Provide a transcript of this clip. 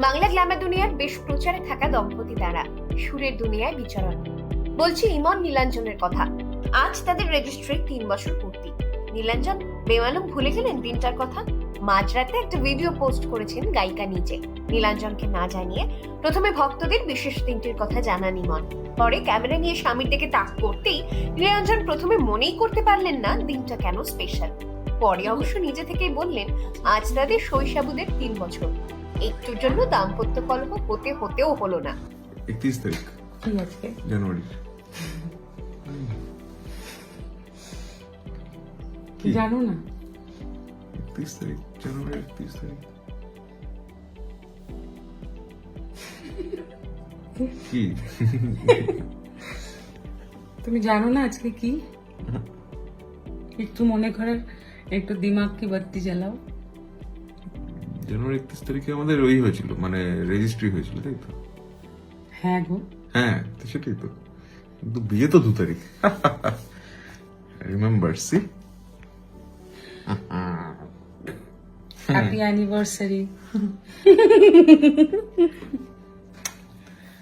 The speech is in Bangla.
বাংলা গ্ল্যামার দুনিয়ার বেশ প্রচারে থাকা দম্পতি তারা। সুরের দুনিয়ায় বিচরণ। বলছি ইমন নীলাঞ্জনের কথা। আজ তাদের রেজিস্ট্রি তিন বছর পূর্তি। নীলাঞ্জন, বেমালুম ভুলে গেলেন দিনটার কথা? মাঝরাতে একটা ভিডিও পোস্ট করেছেন গায়িকা নিজে। নীলাঞ্জনকে না জানিয়ে প্রথমে ভক্তদের বিশেষ দিনটির কথা জানান ইমন। পরে ক্যামেরা নিয়ে স্বামীর দিকে তাক করতেই নীলাঞ্জন প্রথমে মনেই করতে পারলেন না দিনটা কেন স্পেশাল পরে অবশ্য নিজে থেকেই বললেন, আজ তাদের শৈশবুদের তিন বছর। একটুর জন্য দাম্পত্য কলহ হতে হতেও হলো না। একত্রিশ তারিখ। কি আজকে? জানুয়ারি। জানো না? একত্রিশ তারিখ জানুয়ারি একত্রিশ তারিখ। কি? তুমি জানো না আজকে কি? একটু মনে করে একটু দিমাগ কি বাত্তি জ্বালাও। জানুয়ারি একত্রিশ তারিখে আমাদের ওই হয়েছিল মানে রেজিস্ট্রি হয়েছিল তাই তো? হ্যাঁ গো। হ্যাঁ তো সেটাই তো। কিন্তু বিয়ে তো দু তারিখ। Remember C happy anniversary